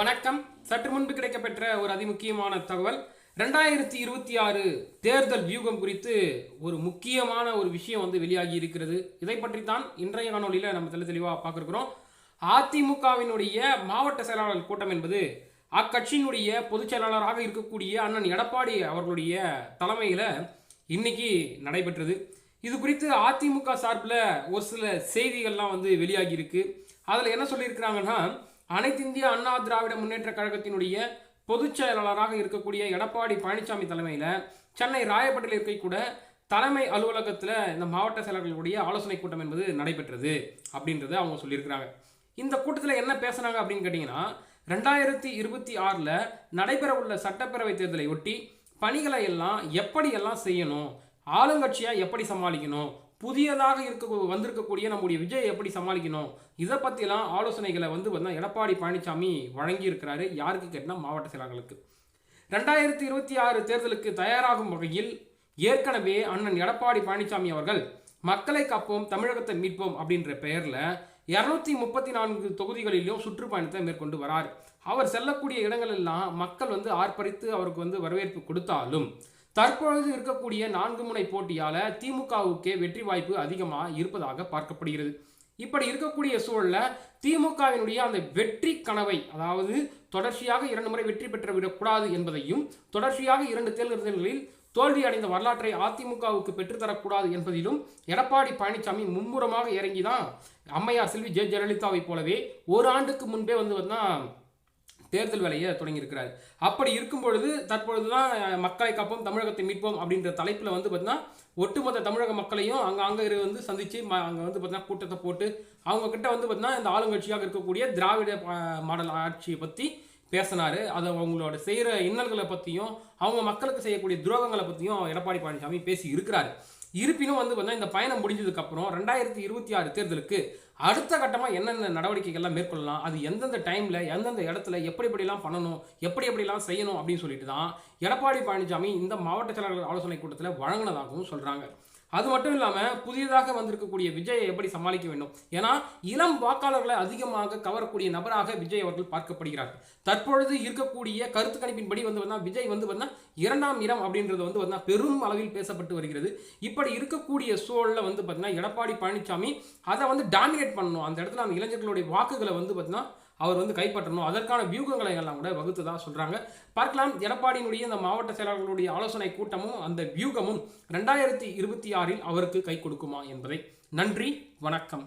வணக்கம். சற்று முன்பு கிடைக்கப்பெற்ற ஒரு அதிமுக்கியமான தகவல். ரெண்டாயிரத்தி இருபத்தி ஆறு தேர்தல் வியூகம் குறித்து ஒரு முக்கியமான ஒரு விஷயம் வந்து வெளியாகி இருக்கிறது. இதை பற்றி தான் இன்றைய காணொலியில் நம்ம தெளி தெளிவாக பார்க்குறோம் அதிமுகவினுடைய மாவட்ட செயலாளர் கூட்டம் என்பது அக்கட்சியினுடைய பொதுச் செயலாளராக இருக்கக்கூடிய அண்ணன் எடப்பாடி அவர்களுடைய தலைமையில் இன்னைக்கு நடைபெற்றது. இது குறித்து அதிமுக சார்பில் ஒரு சில செய்திகள்லாம் வந்து வெளியாகி இருக்கு. அதில் என்ன சொல்லியிருக்கிறாங்கன்னா அனைத்து இந்திய அண்ணா திராவிட முன்னேற்ற கழகத்தினுடைய பொதுச் செயலாளராக இருக்கக்கூடிய எடப்பாடி பழனிசாமி தலைமையில் சென்னை ராயப்பேட்டையில் இருக்கக்கூட தலைமை அலுவலகத்தில் இந்த மாவட்ட செயலர்களுடைய ஆலோசனை கூட்டம் என்பது நடைபெற்றது அப்படின்றத அவங்க சொல்லியிருக்கிறாங்க. இந்த கூட்டத்தில் என்ன பேசுனாங்க அப்படின்னு கேட்டிங்கன்னா ரெண்டாயிரத்தி இருபத்தி ஆறில் நடைபெற உள்ள சட்டப்பேரவை தேர்தலை ஒட்டி பணிகளை எல்லாம் எப்படியெல்லாம் செய்யணும் ஆளுங்கட்சியாக எப்படி சமாளிக்கணும் புதியதாக இருக்க வந்திருக்கக்கூடிய நம்முடைய விஜய் எப்படி சமாளிக்கணும்? இதை பற்றிலாம் ஆலோசனைகளை வந்து வந்து எடப்பாடி பழனிசாமி வழங்கியிருக்கிறாரு. யாருக்கு கேட்டால் மாவட்ட செயலாளர்களுக்கு. ரெண்டாயிரத்தி இருபத்தி ஆறு தேர்தலுக்கு தயாராகும் வகையில் ஏற்கனவே அண்ணன் எடப்பாடி பழனிசாமி அவர்கள் மக்களை காப்போம் தமிழகத்தை மீட்போம் அப்படின்ற பெயரில் இரநூத்தி முப்பத்தி நான்கு தொகுதிகளிலும் சுற்றுப்பயணத்தை மேற்கொண்டு வரார். அவர் செல்லக்கூடிய இடங்கள் எல்லாம் மக்கள் வந்து ஆர்ப்பரித்து அவருக்கு வந்து வரவேற்பு கொடுத்தாலும் தற்பொழுது இருக்கக்கூடிய நான்கு முனை போட்டியால திமுகவுக்கே வெற்றி வாய்ப்பு அதிகமாக இருப்பதாக பார்க்கப்படுகிறது. இப்படி இருக்கக்கூடிய சூழலில் திமுகவினுடைய அந்த வெற்றி கனவை அதாவது தொடர்ச்சியாக இரண்டு முறை வெற்றி பெற்று விடக்கூடாது என்பதையும் தொடர்ச்சியாக இரண்டு தேர்தல்களில் தோல்வி அடைந்த வரலாற்றை அதிமுகவுக்கு பெற்றுத்தரக்கூடாது என்பதிலும் எடப்பாடி பழனிசாமி மும்முரமாக இறங்கி தான் அம்மையார் செல்வி ஜெய ஜெயலலிதாவை போலவே ஒரு ஆண்டுக்கு முன்பே வந்து வந்தால் தேர்தல் வேலையை தொடங்கியிருக்கிறார். அப்படி இருக்கும் பொழுது தற்பொழுது தான் மக்களை காப்போம் தமிழகத்தை மீட்போம் அப்படின்ற தலைப்பில் வந்து பார்த்தீங்கன்னா ஒட்டுமொத்த தமிழக மக்களையும் அங்கே அங்கே வந்து சந்தித்து அங்கே வந்து பார்த்தீங்கன்னா கூட்டத்தை போட்டு அவங்கக்கிட்ட வந்து பார்த்தீங்கன்னா இந்த ஆளுங்கட்சியாக இருக்கக்கூடிய திராவிட மாடல் ஆட்சியை பற்றி பேசினார். அதை அவங்களோட செய்கிற இன்னல்களை பற்றியும் அவங்க மக்களுக்கு செய்யக்கூடிய துரோகங்களை பற்றியும் எடப்பாடி பழனிசாமி பேசி இருக்கிறாரு. இருப்பினும் வந்து பார்த்தீங்கன்னா இந்த பயணம் முடிஞ்சதுக்கப்புறம் ரெண்டாயிரத்தி இருபத்தி ஆறு தேர்தலுக்கு அடுத்த கட்டமாக என்னென்ன நடவடிக்கைகள்லாம் மேற்கொள்ளலாம் அது எந்தெந்த டைமில் எந்தெந்த இடத்துல எப்படி எப்படிலாம் பண்ணணும் எப்படி எப்படிலாம் செய்யணும் அப்படின்னு சொல்லிட்டு தான் எடப்பாடி பழனிசாமி இந்த மாவட்ட செயலாளர்கள் ஆலோசனை கூட்டத்தில் வழங்கினதாகவும் சொல்கிறாங்க அது மட்டும் இல்லாமல் புதியதாக வந்திருக்கக்கூடிய விஜயை எப்படி சமாளிக்க வேண்டும்? ஏன்னா இளம் வாக்காளர்களை அதிகமாக கவரக்கூடிய நபராக விஜய் அவர்கள் பார்க்கப்படுகிறார் தற்பொழுது இருக்கக்கூடிய கருத்து கணிப்பின்படி வந்து வந்தா விஜய் வந்து வந்தா இரண்டாம் இடம் அப்படின்றது வந்து வந்தா பெரும் அளவில் பேசப்பட்டு வருகிறது. இப்படி இருக்கக்கூடிய சூழலில் வந்து பார்த்தீங்கன்னா எடப்பாடி பழனிசாமி அதை வந்து டாமினேட் பண்ணணும். அந்த இடத்துல அந்த இளைஞர்களுடைய வாக்குகளை வந்து பார்த்தீங்கன்னா அவர் வந்து கைப்பற்றணும். அதற்கான வியூகங்களை எல்லாம் கூட வகுத்து தான் சொல்கிறாங்க பார்க்கலாம் எடப்பாடியினுடைய இந்த மாவட்ட செயலாளர்களுடைய ஆலோசனை கூட்டமும் அந்த வியூகமும் ரெண்டாயிரத்தி இருபத்தி ஆறில் அவருக்கு கை கொடுக்குமா என்பதை. நன்றி வணக்கம்.